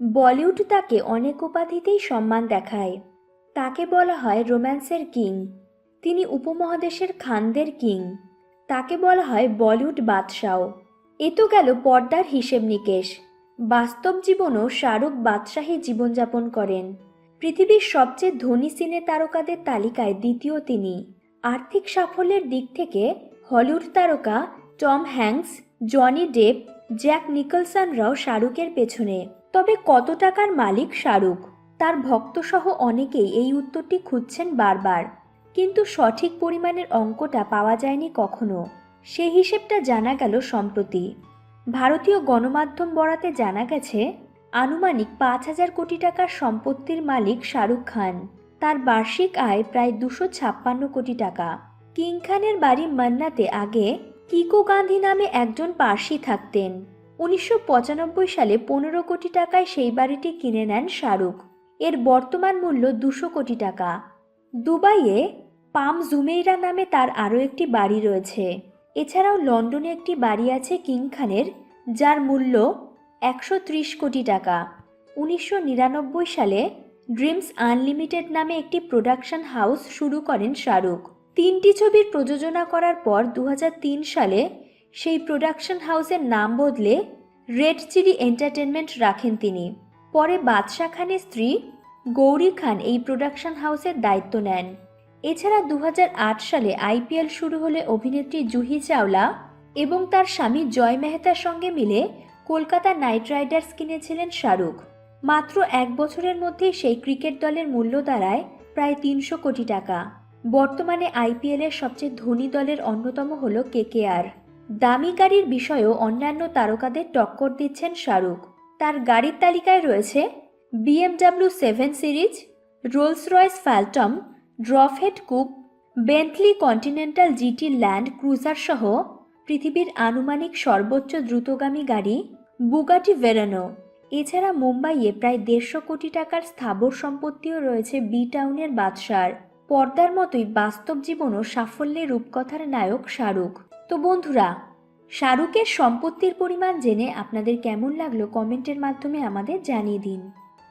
বলিউড তাকে অনেক উপাধিতেই সম্মান দেখায়। তাকে বলা হয় রোম্যান্সের কিং। তিনি উপমহাদেশের খানদের কিং। তাকে বলা হয় বলিউড বাদশাও এ তো গেল পর্দার হিসেব নিকেশ। বাস্তব জীবনও শাহরুখ বাদশাহী জীবনযাপন করেন। পৃথিবীর সবচেয়ে ধনী সিনে তারকাদের তালিকায় দ্বিতীয় তিনি। আর্থিক সাফল্যের দিক থেকে হলিউড তারকা Tom Hanks, Johnny Depp, Jack নিকলসনরাও শাহরুখের পেছনে। তবে কত টাকার মালিক শাহরুখ? তার ভক্তসহ অনেকেই এই উত্তরটি খুঁজছেন বারবার। কিন্তু সঠিক পরিমাণের অঙ্কটা পাওয়া যায়নি কখনো। সেই হিসেবটা জানা গেল সম্প্রতি। ভারতীয় গণমাধ্যম বরাতে জানা গেছে, আনুমানিক পাঁচ হাজার কোটি টাকার সম্পত্তির মালিক শাহরুখ খান। তার বার্ষিক আয় প্রায় দুশো ছাপ্পান্ন কোটি টাকা। কিং খানের বাড়ি মান্নাতে আগে কিকো গান্ধী নামে একজন পার্সি থাকতেন। উনিশশো পঁচানব্বই সালে পনেরো কোটি টাকায় সেই বাড়িটি কিনে নেন শাহরুখ। এর বর্তমান মূল্য দুশো কোটি টাকা। দুবাইয়ে পাম জুমেইরা নামে তার আরও একটি বাড়ি রয়েছে। এছাড়াও লন্ডনে একটি বাড়ি আছে কিং খানের, যার মূল্য একশো ত্রিশ কোটি টাকা। উনিশশো নিরানব্বই সালে ড্রিমস আনলিমিটেড নামে একটি প্রোডাকশন হাউস শুরু করেন শাহরুখ। তিনটি ছবির প্রযোজনা করার পর দু হাজার তিন সালে সেই প্রোডাকশন হাউসের নাম বদলে রেড চিলি এন্টারটেনমেন্ট রাখেন তিনি। পরে বাদশাহ খানের স্ত্রী গৌরী খান এই প্রোডাকশন হাউসের দায়িত্ব নেন। এছাড়া দু হাজার আট সালে আইপিএল শুরু হলে অভিনেত্রী জুহি চাওলা এবং তার স্বামী জয় মেহতার সঙ্গে মিলে কলকাতা নাইট রাইডার্স কিনেছিলেন শাহরুখ। মাত্র এক বছরের মধ্যেই সেই ক্রিকেট দলের মূল্য দাঁড়ায় প্রায় তিনশো কোটি টাকা। বর্তমানে আইপিএলের সবচেয়ে ধনী দলের অন্যতম হল কেকেআর দামি গাড়ির বিষয়েও অন্যান্য তারকাদের টক্কর দিচ্ছেন শাহরুখ। তার গাড়ির তালিকায় রয়েছে BMW seven series Rolls Royce Phantom drophead coupe Bentley Continental GT Land Cruiser সহ পৃথিবীর আনুমানিক সর্বোচ্চ দ্রুতগামী গাড়ি বুগাটি ভেরানো এছাড়া মুম্বাইয়ে প্রায় দেড়শো কোটি টাকার স্থাবর সম্পত্তিও রয়েছে বি টাউনের বাদশার। পর্দার মতোই বাস্তব জীবনও সাফল্যের রূপকথার নায়ক শাহরুখ। তো বন্ধুরা, শাহরুখের সম্পত্তির পরিমাণ জেনে আপনাদের কেমন লাগল কমেন্টের মাধ্যমে আমাদের জানিয়ে দিন।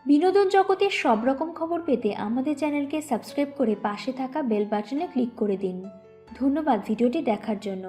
বিনোদন জগতের সব রকম খবর পেতে আমাদের চ্যানেলকে সাবস্ক্রাইব করে পাশে থাকা বেল বাটনে ক্লিক করে দিন। ধন্যবাদ ভিডিওটি দেখার জন্য।